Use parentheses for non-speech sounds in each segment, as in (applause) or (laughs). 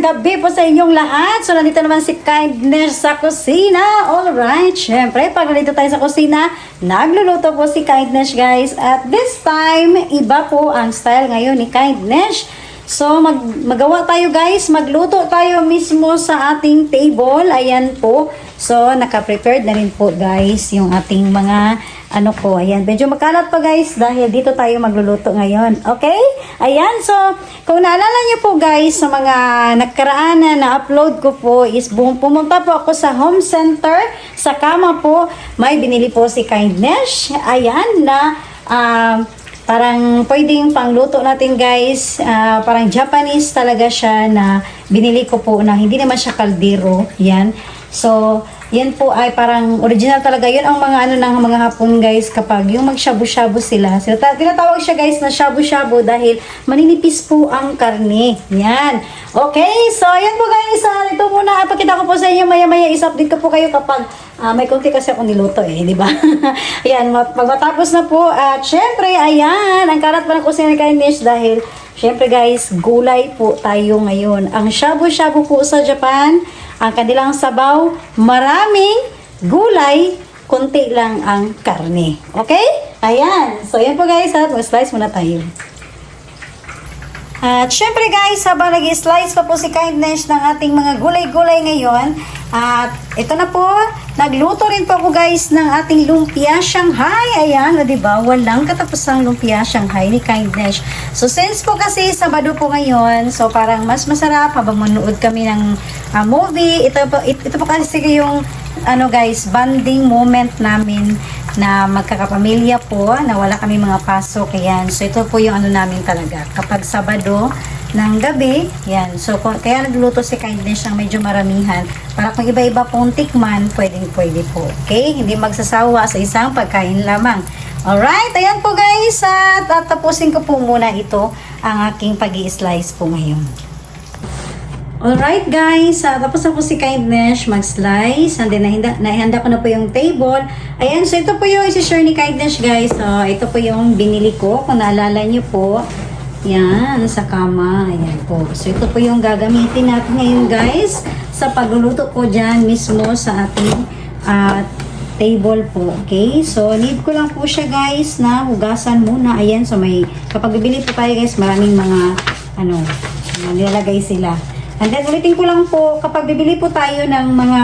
magandang gabi po sa inyong lahat. So nandito naman si Kindness sa kusina. Alright, syempre pag nandito tayo sa kusina, nagluluto po si Kindness guys. At this time, iba po ang style ngayon ni Kindness. So mag magawa tayo guys, magluto tayo mismo sa ating table. Ayan po. So naka-prepared na rin po guys yung ating mga ano ko. Ayan, medyo makalat pa guys dahil dito tayo magluluto ngayon. Okay? Ayan, so kung naalala niyo po guys sa mga nagkaraan na na-upload ko po is bu- pumunta po ako sa home center sa kama po. May binili po si Kindness. Ayan na um, parang pwedeng pangluto natin guys. Ah, parang Japanese talaga siya na binili ko po na hindi naman siya kaldero. Yan. So, yan po ay parang original talaga. Yun ang mga ano ng mga hapon guys kapag yung magshabu-shabu sila. So, ta- tinatawag siya guys na shabu-shabu dahil maninipis po ang karne. Yan. Okay, so yan po guys. Uh, ito muna, ipakita ko po sa inyo maya-maya. Is-update ko po kayo kapag ah, may konti kasi ako niluto eh, di ba? (laughs) ayan, pag na po, at syempre, ayan, ang karat pa ng kusina ni Kindness dahil Siyempre guys, gulay po tayo ngayon. Ang shabu-shabu po sa Japan, ang kanilang sabaw, maraming gulay, konti lang ang karne. Okay? Ayan. So, yan po guys. At mag-slice muna tayo. At syempre guys, habang nag-slice pa po si Kindness ng ating mga gulay-gulay ngayon, at ito na po, nagluto rin po ako guys ng ating lumpia Shanghai. Ayan, o diba, walang katapusang lumpia Shanghai ni Kindness. So since po kasi Sabado po ngayon, so parang mas masarap habang manood kami ng ah, movie. Ito po, ito po kasi yung ano guys, bonding moment namin na magkakapamilya po, na wala kami mga pasok, ayan. So, ito po yung ano namin talaga. Kapag Sabado ng gabi, yan. So, kaya nagluto si Kindness ng medyo maramihan. Para kung iba-iba pong tikman, pwedeng pwede po. Okay? Hindi magsasawa sa isang pagkain lamang. Alright, ayan po guys. At tatapusin ko po muna ito, ang aking pag slice po ngayon. Alright guys, uh, tapos na po si Kindness mag-slice and then nahanda, nahanda ko na po yung table. Ayan, so ito po yung isi-share ni Kindness guys. So, ito po yung binili ko, kung naalala nyo po. Yan, sa kama. Ayan po. So ito po yung gagamitin natin ngayon guys sa pagluluto po dyan mismo sa ating ah, table po. Okay? So, need ko lang po siya guys na hugasan muna. Ayan, so may, kapag bibili po tayo guys, maraming mga, ano, nilalagay sila. And then, ulitin ko lang po, kapag bibili po tayo ng mga,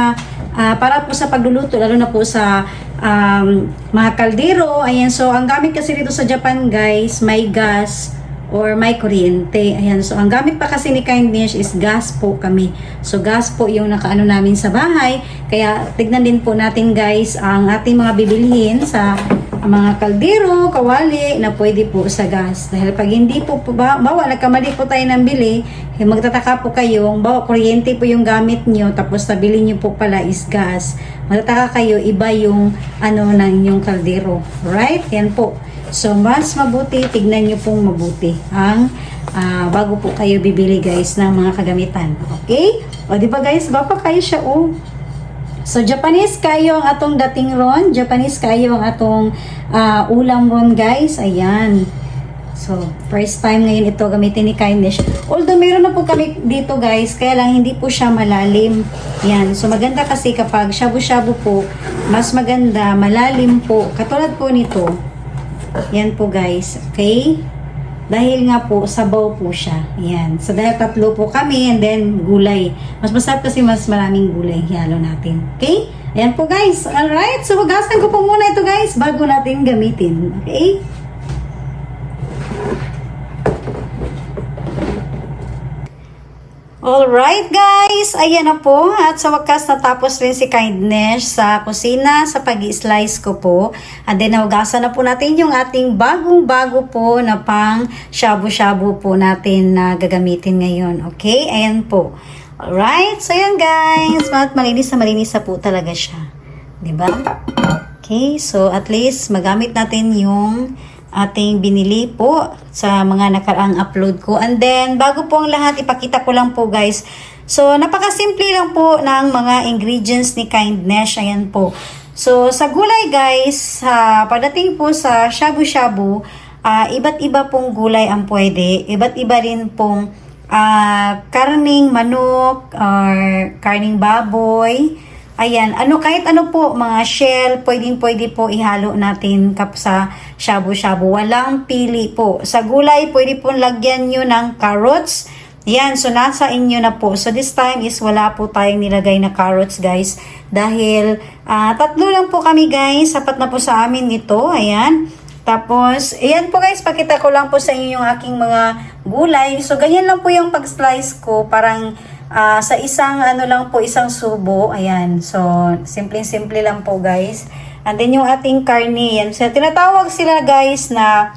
ah, para po sa pagluluto, lalo na po sa um, mga kaldero, ayan, so ang gamit kasi dito sa Japan guys, may gas, or may kuryente. Ayan, so ang gamit pa kasi ni Kindness is gas po kami. So gas po yung nakaano namin sa bahay. Kaya tignan din po natin guys ang ating mga bibilhin sa mga kaldero, kawali na pwede po sa gas. Dahil pag hindi po, po ba, bawa nagkamali po tayo ng bili, eh, magtataka po kayo, bawa kuryente po yung gamit nyo, tapos nabili nyo po pala is gas. Magtataka kayo, iba yung ano ng yung kaldero. Right? Yan po. So, mas mabuti, tignan nyo pong mabuti ang ah, bago po kayo bibili guys ng mga kagamitan. Okay? O, di ba guys? Baka kayo siya, oh. So, Japanese kayo ang atong dating ron. Japanese kayo ang atong ah, ulam ron, guys. Ayan. So, first time ngayon ito gamitin ni Kindness. Although, meron na po kami dito, guys. Kaya lang, hindi po siya malalim. Yan. So, maganda kasi kapag shabu-shabu po, mas maganda, malalim po. Katulad po nito. Yan po, guys. Okay? Dahil nga po, sabaw po siya. Yan. So, dahil tatlo po kami and then gulay. Mas masarap kasi mas maraming gulay. Halo natin. Okay? Ayan po guys. Alright. So, hugasan ko po muna ito guys bago natin gamitin. Okay? Alright guys, ayan na po. At sa wakas natapos rin si Kindness sa kusina sa pag slice ko po. And then nahugasan na po natin yung ating bagong-bago po na pang shabu-shabu po natin na gagamitin ngayon. Okay, ayan po. Alright, so yan guys. At malinis na malinis na po talaga siya. ba? Okay, so at least magamit natin yung ating binili po sa mga nakaraang upload ko. And then, bago po ang lahat, ipakita ko lang po guys. So, napakasimple lang po ng mga ingredients ni Kindness. Ayan po. So, sa gulay guys, sa pagdating po sa shabu-shabu, ah, iba't iba pong gulay ang pwede. Iba't iba rin pong ah, karning manok or karning baboy. Ayan, ano kahit ano po, mga shell, pwedeng pwede po ihalo natin kap sa shabu-shabu. Walang pili po. Sa gulay, pwede po lagyan nyo ng carrots. Yan, so nasa inyo na po. So this time is wala po tayong nilagay na carrots guys. Dahil ah, tatlo lang po kami guys. Sapat na po sa amin ito. Ayan. Tapos, ayan po guys, pakita ko lang po sa inyo yung aking mga gulay. So, ganyan lang po yung pag-slice ko. Parang ah, sa isang ano lang po, isang subo. Ayan. So, simple-simple lang po guys. And then yung ating karne. Yan. So, tinatawag sila guys na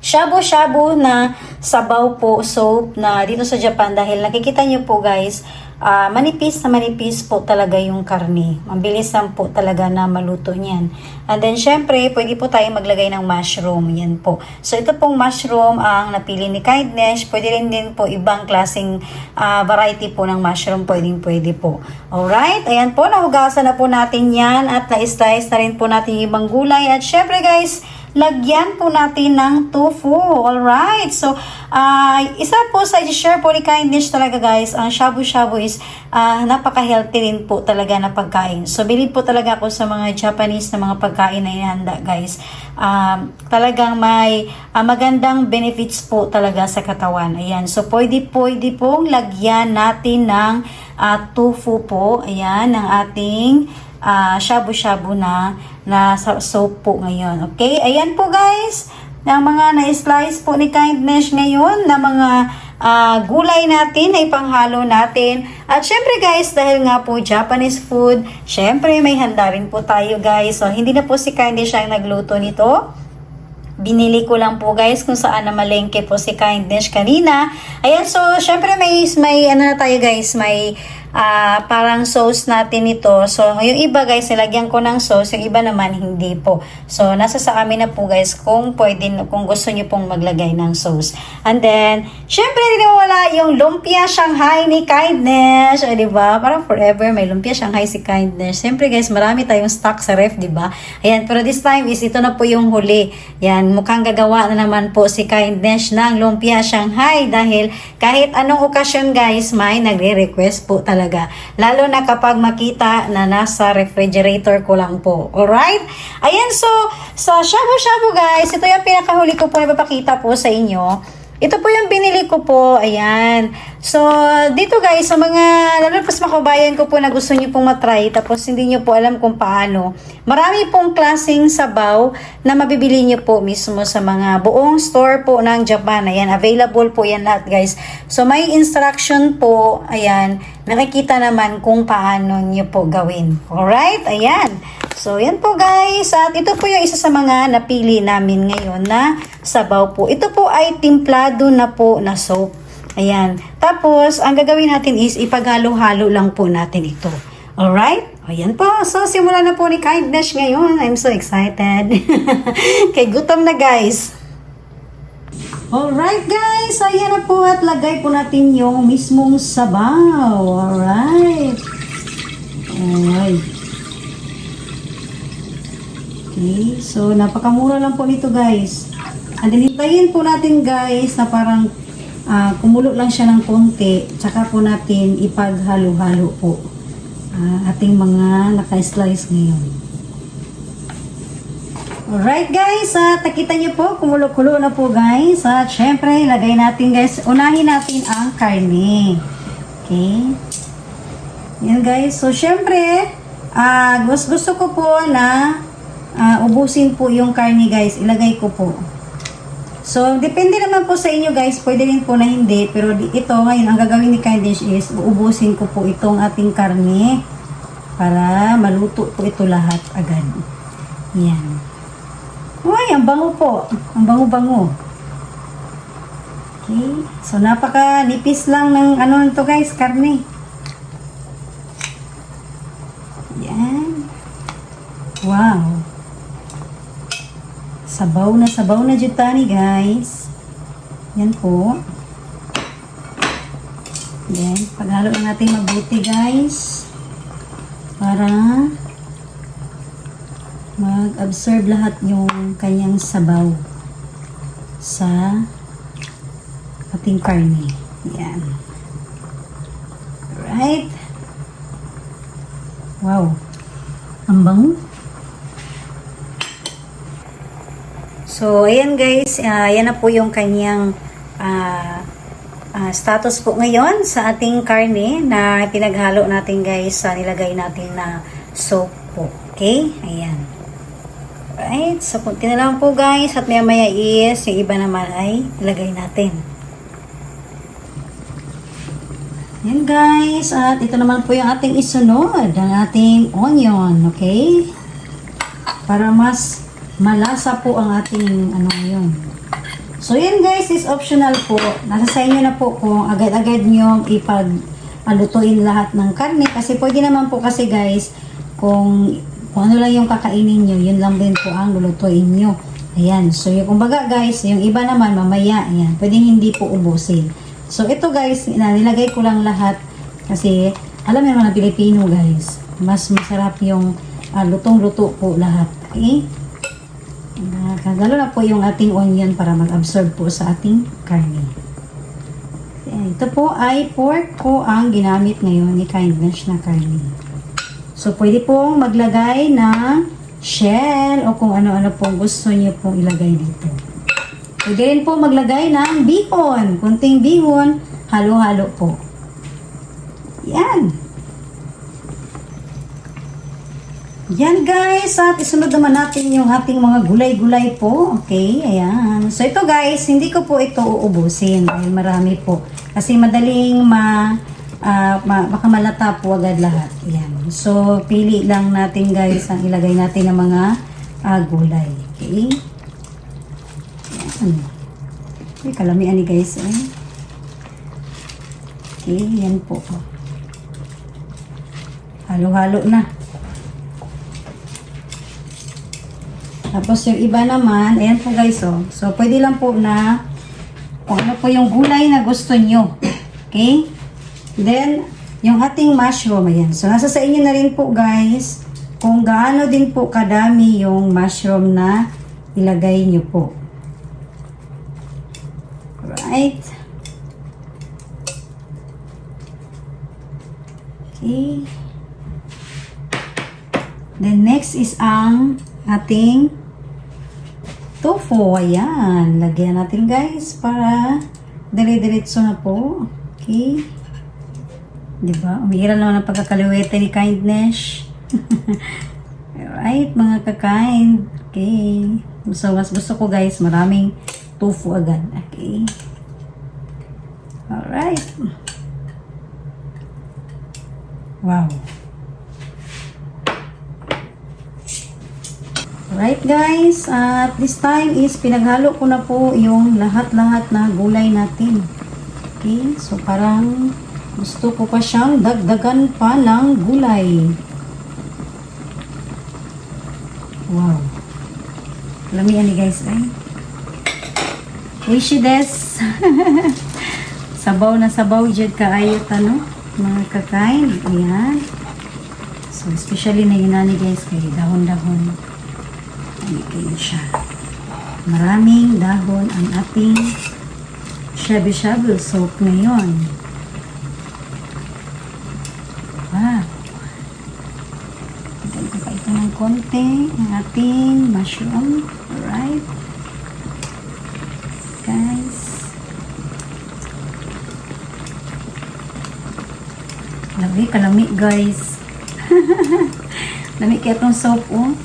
shabu-shabu na sabaw po soap na dito sa Japan dahil nakikita nyo po guys ah, manipis na manipis po talaga yung karne. Mabilis lang po talaga na maluto niyan. And then syempre pwede po tayo maglagay ng mushroom. Yan po. So ito pong mushroom ang napili ni Kindness pwede rin din po ibang klaseng ah, variety po ng mushroom. Pwedeng pwede po. Alright? Ayan po nahugasan na po natin yan at na-slice na rin po natin yung ibang gulay. At syempre guys lagyan po natin ng tofu. Alright. So, ah isa po sa share po ni Kindness talaga guys, ang shabu-shabu is ah, napaka-healthy rin po talaga na pagkain. So, bilib po talaga ako sa mga Japanese na mga pagkain na inihanda guys. Um, talagang may ah, magandang benefits po talaga sa katawan. Ayan. So, pwede, pwede pong lagyan natin ng ah, tofu po. Ayan, ng ating ah, shabu-shabu na na soap po ngayon. Okay? Ayan po guys, ng mga na-slice po ni Kindness ngayon na mga ah, gulay natin na ipanghalo natin. At syempre guys, dahil nga po Japanese food, syempre may handa rin po tayo guys. So, hindi na po si Kindness ang nagluto nito. Binili ko lang po guys kung saan na malengke po si Kindness kanina. Ayan, so syempre may, may ano na tayo guys, may ah, parang sauce natin ito. So yung iba guys, nilagyan ko ng sauce, yung iba naman hindi po. So nasa sa amin na po guys kung pwede, kung gusto niyo pong maglagay ng sauce. And then, syempre hindi wala yung lumpia Shanghai ni Kindness. O diba? Parang forever may lumpia Shanghai si Kindness. Syempre guys, marami tayong stock sa ref, diba? Ayan, pero this time is ito na po yung huli. Yan, mukhang gagawa na naman po si Kindness ng lumpia Shanghai dahil kahit anong okasyon guys, may nagre-request po talaga. Lalo na kapag makita na nasa refrigerator ko lang po. Alright? Ayan, so sa shabu-shabu guys, ito yung pinakahuli ko po na ipapakita po sa inyo. Ito po yung binili ko po. Ayan. So, dito guys, sa mga lalapas makabayan ko po na gusto niyo pong matry, tapos hindi niyo po alam kung paano, marami pong klaseng sabaw na mabibili niyo po mismo sa mga buong store po ng Japan. Ayan, available po yan lahat guys. So, may instruction po. Ayan, nakikita naman kung paano niyo po gawin. Alright? Ayan. So, yan po guys. At ito po yung isa sa mga napili namin ngayon na sabaw po. Ito po ay timplado na po na soap. Ayan. Tapos, ang gagawin natin is ipaghalo-halo lang po natin ito. Alright? Ayan po. So, simulan na po ni Kindness ngayon. I'm so excited. (laughs) Kay gutom na guys. Alright guys, ayan na po at lagay po natin yung mismong sabaw. Alright. Alright. Okay, so napakamura lang po nito guys. And then hintayin po natin guys na parang ah, kumulo lang siya ng konti. Tsaka po natin ipaghalo-halo po ah, ating mga naka-slice ngayon. Alright guys, at nakita niyo po, kumulo-kulo na po guys. At syempre, ilagay natin guys, unahin natin ang karne. Okay. Yan guys. So syempre, ah gusto, gusto ko po na ah, ubusin po yung karne guys. Ilagay ko po. So, depende naman po sa inyo guys. Pwede rin po na hindi. Pero ito ngayon, ang gagawin ni Candice is uubusin ko po itong ating karne para maluto po ito lahat agad. Yan. Uy, ang bango po. Ang bango-bango. Okay. So, napaka nipis lang ng ano nito guys, karne. Yan. Wow. Sabaw na sabaw na jutani guys. Yan po. Yan. Paghalo na natin mabuti guys. Para mag-absorb lahat yung kanyang sabaw sa ating karne. Yan. Right. Wow. Ang bango. So, ayan guys, ah, yan na po yung kanyang ah, ah, status po ngayon sa ating karne na pinaghalo natin guys sa nilagay natin na soap po. Okay? Ayan. Right? So, kunti na lang po guys at maya maya is yung iba naman ay ilagay natin. Yan guys, at ito naman po yung ating isunod, ang ating onion, okay? Para mas malasa po ang ating ano ngayon. So yan guys, is optional po. Nasa sa inyo na po kung agad-agad nyo ipag alutuin lahat ng karne. Kasi pwede naman po kasi guys, kung, kung ano lang yung kakainin nyo, yun lang din po ang lulutuin nyo. Ayan. So yung kumbaga guys, yung iba naman mamaya, ayan, pwedeng hindi po ubusin. So ito guys, nilagay ko lang lahat kasi alam mo ng Pilipino guys, mas masarap yung ah, lutong-luto po lahat. Okay? Uh, lalo na po yung ating onion para mag-absorb po sa ating karne. Ito po ay pork ko ang ginamit ngayon ni Kindness na karne. So, pwede pong maglagay ng shell o kung ano-ano pong gusto niyo pong ilagay dito. Pwede rin po maglagay ng bihon. Kunting bihon, halo-halo po. Yan. Yan guys, at isunod naman natin yung ating mga gulay-gulay po. Okay, ayan. So ito guys, hindi ko po ito uubusin dahil marami po. Kasi madaling ma, ma baka malata po agad lahat. Ayan. So pili lang natin guys ang ilagay natin ng mga ah, gulay. Okay. Ayan. May kalamian ni guys. Eh. Okay, yan po. Halo-halo na. Tapos yung iba naman, ayan po guys oh. So pwede lang po na kung ano po yung gulay na gusto nyo. Okay? Then, yung ating mushroom, ayan. So nasa sa inyo na rin po guys kung gaano din po kadami yung mushroom na ilagay nyo po. Right? Okay. Then next is ang ating tofu. Ayan. Lagyan natin guys para dire-diretso na po. Okay. Diba? Umira naman ang pagkakaliwete ni kindness. (laughs) Alright, mga kakain. Okay. So, mas gusto ko guys, maraming tofu agad. Okay. Alright. Wow. Right guys, at this time is pinaghalo ko na po yung lahat-lahat na gulay natin. Okay, so parang gusto ko pa siyang dagdagan pa ng gulay. Wow. Lamian ni guys ay. Wishy des. (laughs) sabaw na sabaw jud kaayot ano, mga kakain. Ayan. So, especially na yun nani guys, kay dahon-dahon. Kayo siya. Maraming dahon ang ating shabu-shabu soap ngayon. Wow. Dagdag ko ng konti ang ating mushroom. Alright. Guys. Lami, kalami guys. (laughs) Lami kaya itong soap oh.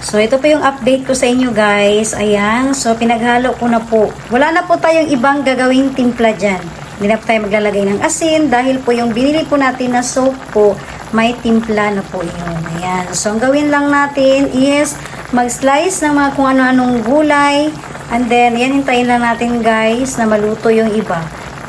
So, ito po yung update ko sa inyo guys. Ayan. So, pinaghalo ko na po. Wala na po tayong ibang gagawing timpla dyan. Hindi na po tayo maglalagay ng asin dahil po yung binili po natin na soap po, may timpla na po yun. Ayan. So, ang gawin lang natin is mag-slice ng mga kung ano-anong gulay. And then, yan hintayin lang natin guys na maluto yung iba.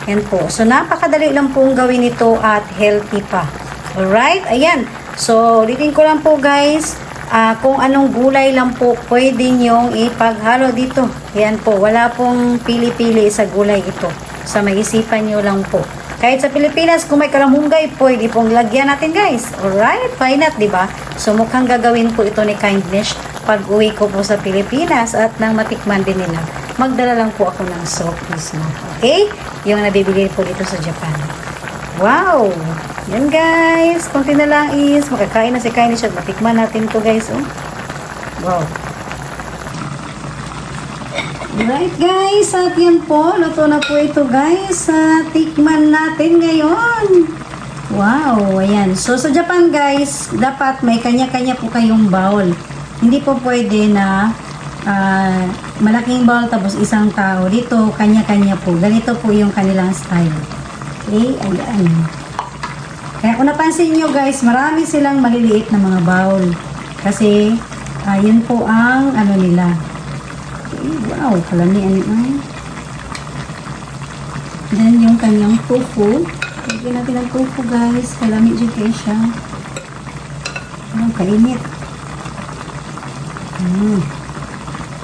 Yan po. So, napakadali lang pong gawin ito at healthy pa. Alright? Ayan. So, ulitin ko lang po guys. Ah, kung anong gulay lang po pwede nyong ipaghalo dito. Yan po, wala pong pili-pili sa gulay ito. Sa maisipan nyo lang po. Kahit sa Pilipinas, kung may kalamunggay, pwede pong lagyan natin guys. Alright, why not, di ba? So mukhang gagawin po ito ni Kindness pag uwi ko po sa Pilipinas at nang matikman din nila. magdala lang po ako ng soap mismo. Okay? Yung nabibili po dito sa Japan. Wow! Yan guys. Kunti na lang is makakain na si Kylie siya. Matikman natin to guys. Oh. Wow. Right guys, at yan po, luto na po ito guys. At tikman natin ngayon. Wow, ayan. So sa Japan guys, dapat may kanya-kanya po kayong bowl. Hindi po pwede na ah, malaking bowl tapos isang tao. Dito, kanya-kanya po. Ganito po yung kanilang style. Okay, ayan. Kaya kung napansin nyo guys, marami silang maliliit na mga bowl. Kasi, yun po ang ano nila. Wow, kalamian yun. Then, yung kanyang tofu. Lagyan natin ang tofu guys. Kalami dyan kayo siya. Ang kainit. Mm.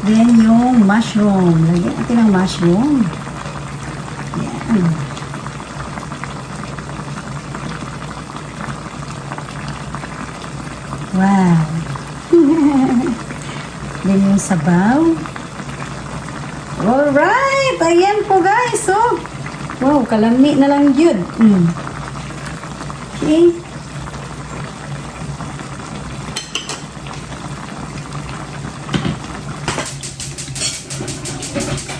Then, yung mushroom. Lagyan natin ang mushroom. Yan. Wow. (laughs) Then yung sabaw. Alright! Ayan po guys. So, wow, kalami na lang yun. Mm. Okay.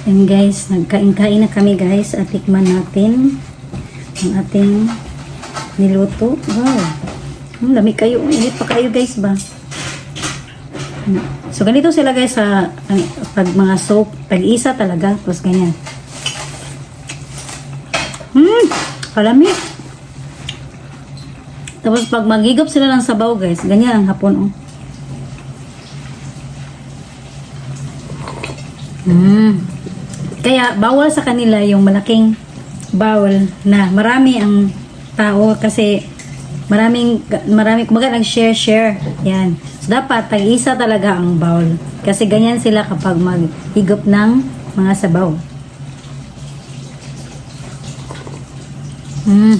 And guys, nagkain-kain na kami guys at tikman natin ang ating niluto. Wow. Hmm, lami kayo. Init pa kayo guys ba? Hmm. So ganito sila guys sa pag mga soap, tag-isa talaga. Tapos ganyan. Hmm, kalami. Tapos pag magigop sila ng sabaw guys, ganyan ang hapon oh. Hmm. Kaya bawal sa kanila yung malaking bowl na marami ang tao kasi maraming marami kumaga nag-share share. Yan. So, dapat tag-isa talaga ang bowl kasi ganyan sila kapag maghigop ng mga sabaw. Hmm.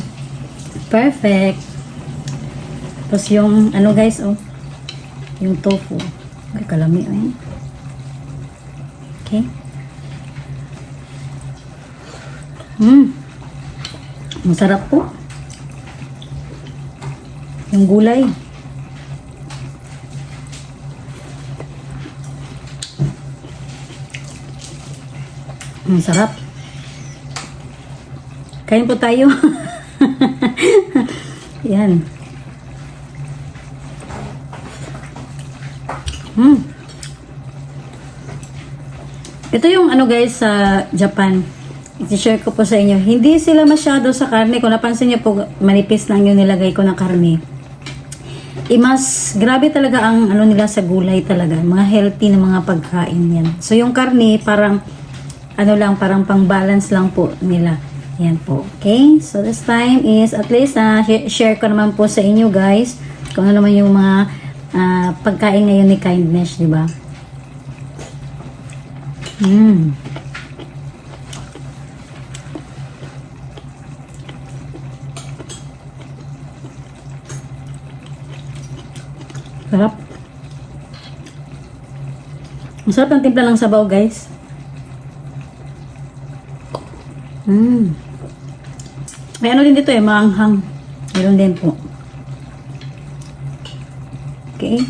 Perfect. Tapos yung ano guys oh. Yung tofu. Ay kalami ay. Okay. Hmm. Masarap po. Yung gulay. Ang sarap. Kain po tayo. (laughs) Yan. Hmm. Ito yung ano guys sa Japan. I-share ko po sa inyo. Hindi sila masyado sa karne. Kung napansin niyo po, manipis lang yung nilagay ko ng karne. I mas grabe talaga ang ano nila sa gulay talaga. Mga healthy na mga pagkain yan. So yung karne parang ano lang, parang pang balance lang po nila. Yan po. Okay? So this time is at least ah, sh- share ko naman po sa inyo guys kung ano naman yung mga ah, pagkain ngayon ni Kindness, di ba? Mm. Sarap. Ang sarap ng timpla ng sabaw, guys. Mm. May ano din dito eh, maanghang. Meron din po. Okay.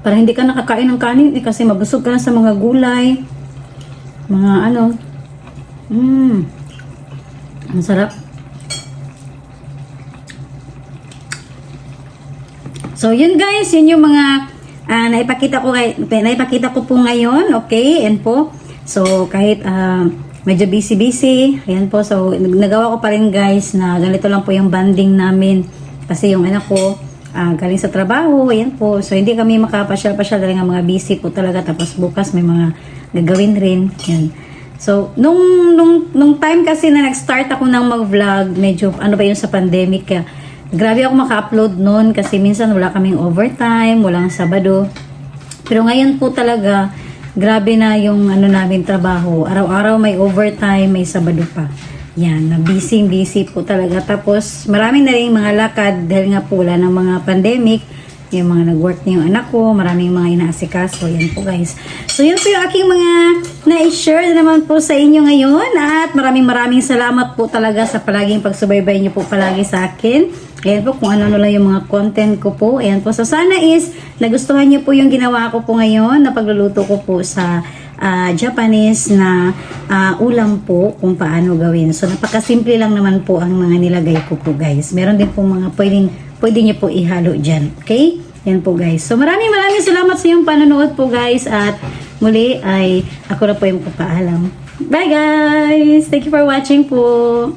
Para hindi ka nakakain ng kanin eh, kasi mabusog ka na sa mga gulay. Mga ano. Mmm. Ang sarap. So, yun guys, yun yung mga ah, naipakita ko kay, naipakita ko po ngayon, okay? And po. So, kahit ah, medyo busy-busy, ayan po. So, nag- nagawa ko pa rin guys na ganito lang po yung banding namin. Kasi yung anak ko, ah, galing sa trabaho, ayan po. So, hindi kami makapasyal-pasyal dahil nga mga busy po talaga. Tapos bukas may mga gagawin rin. Yan. So, nung, nung, nung time kasi na nag-start ako ng mag-vlog, medyo ano ba yun sa pandemic, kaya grabe ako maka-upload noon kasi minsan wala kaming overtime, walang Sabado. Pero ngayon po talaga, grabe na yung ano namin trabaho. Araw-araw may overtime, may Sabado pa. Yan, na busy busy po talaga. Tapos marami na rin mga lakad dahil nga po wala ng mga pandemic. Yung mga nag-work na yung anak ko, maraming mga inaasikaso. Yan po guys. So yun po yung aking mga na-share na naman po sa inyo ngayon at maraming maraming salamat po talaga sa palaging pagsubaybay niyo po palagi sa akin. Ayan po kung ano-ano lang yung mga content ko po. Ayan po. So sana is nagustuhan niyo po yung ginawa ko po ngayon na pagluluto ko po sa ah, Japanese na ah, ulam po kung paano gawin. So napakasimple lang naman po ang mga nilagay ko po guys. Meron din po mga pwedeng pwede niyo po ihalo dyan. Okay? Yan po guys. So maraming maraming salamat sa iyong panonood po guys at muli ay ako na po yung papaalam. Bye guys! Thank you for watching po.